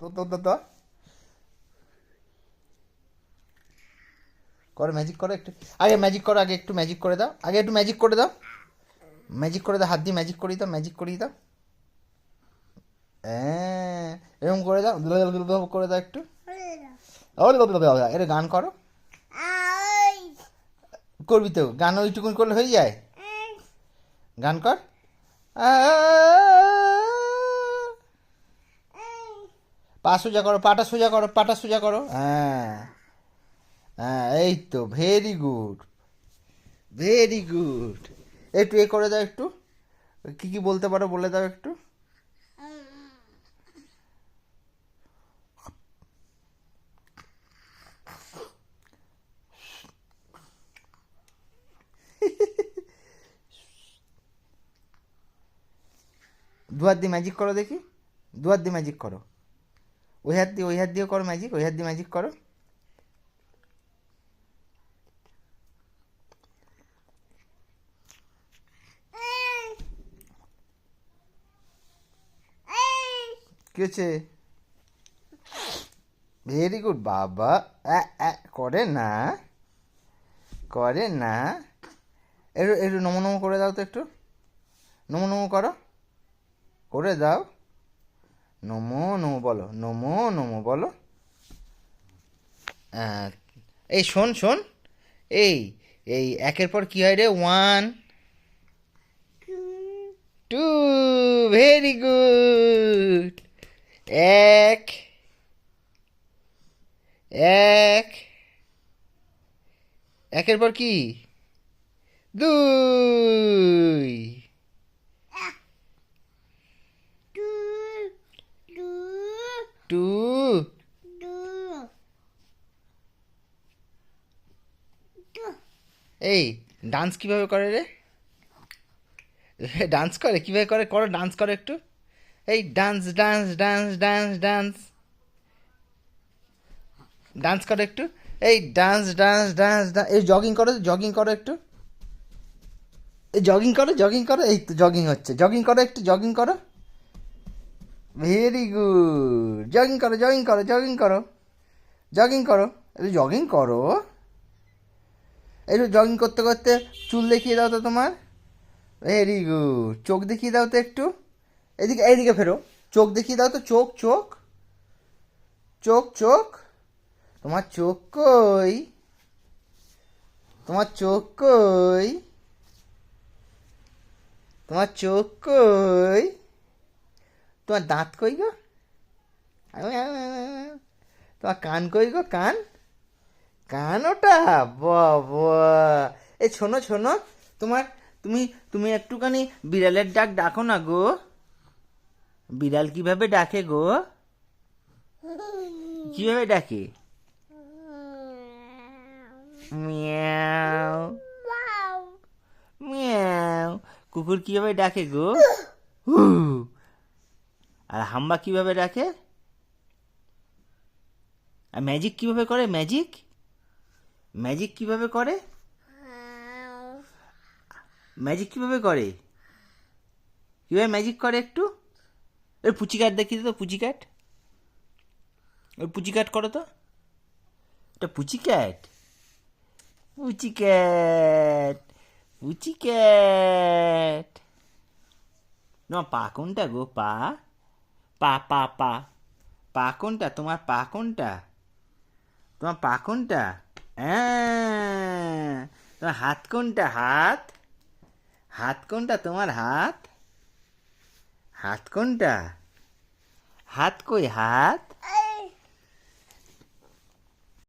তো তো তো তো। করো ম্যাজিক করো একটু। আগে ম্যাজিক করো আগে একটু ম্যাজিক করে দাও। আগে একটু ম্যাজিক করে দাও। ম্যাজিক করে দাও হাত দিয়ে ম্যাজিক করিয়ে দাও ম্যাজিক করিয়ে দাও। হ্যাঁ এরকম করে দাও করে দাও একটু। এটা গান করো। করবি তো গান ওইটুকুন করলে হয়ে যায়? গান কর। পা সোজা করো, পাটা সোজা করো, পাটা সোজা করো। হ্যাঁ। হ্যাঁ এই তো ভেরি গুড ভেরি গুড একটু এ করে দাও একটু। কি কি বলতে পারো বলে দাও একটু। দুহাত দিয়ে ম্যাজিক করো দেখি। দুহাত দিয়ে ম্যাজিক করো। ওই হাত দিয়ে ওই হাত দিয়ে করো ম্যাজিক ওই হাত দিয়ে ম্যাজিক করো। কি হচ্ছে? ভেরি গুড বাবা। করে না। করে না। একটু একটু নমো নমো করে দাও তো একটু। নমো নমো করো। করে দাও। নমো নমো বলো, নমো নমো বলো। এই শোন শোন, এই এই একের পর কি হয় রে? ওয়ান টু ভেরি গুড এক এক, একের পর কি? দুই এই ডান্স কীভাবে করে রে? ডান্স করে? কীভাবে করে? করো ডান্স করো একটু। এই dance dance dance dance dance dance করো একটু। এই ডান্স ডান্স ডান্স এই জগিং করো জগিং করো একটু। এই জগিং করো জগিং করো। এই তো জগিং হচ্ছে। জগিং করো একটু জগিং করো। ভেরি গুড জগিং করো জগিং করো জগিং করো। জগিং করো। জগিং করো। একটু জগিং করতে করতে চুল দেখিয়ে দাও তো তোমার। ভেরি গুড চোখ দেখিয়ে দাও তো একটু। এদিকে, এইদিকে ফেরো। চোখ দেখিয়ে দাও তো। চোখ চোখ। চোখ চোখ। তোমার চোখ কই? তোমার চোখ কই? তোমার চোখ কই? তোমার দাঁত কই গো? তোমার কান কই গো? কান? কান ওটা বাবা। এই শোনো শোনো। তোমার, তুমি তুমি একটুখানি বিড়ালের ডাক ডাকো না গো। বিড়াল কীভাবে ডাকে গো? কীভাবে ডাকে? মিয়াও। মিয়াও। কুকুর কীভাবে ডাকে গো? হু আর হাম্বা কীভাবে ডাকে? আর ম্যাজিক কীভাবে করে? ম্যাজিক ম্যাজিক কীভাবে করে? ম্যাজিক কীভাবে করে? কীভাবে ম্যাজিক করে একটু? ওই পুচি কাট দেখিয়ে তো, পুচি কাট ওই পুচি কাট করো তো। এটা পুচি ক্যাট পুচি ক্যাট পুচি ক্যাট না পা কোনটা গো? পা? পা পা পা। পা কোনটা? তোমার পা কোনটা? তোমার পা কোনটা? হ্যাঁ তোমার হাত কোনটা? হাত? হাত কোনটা? তোমার হাত? হাত কোনটা? হাত কই? হাত?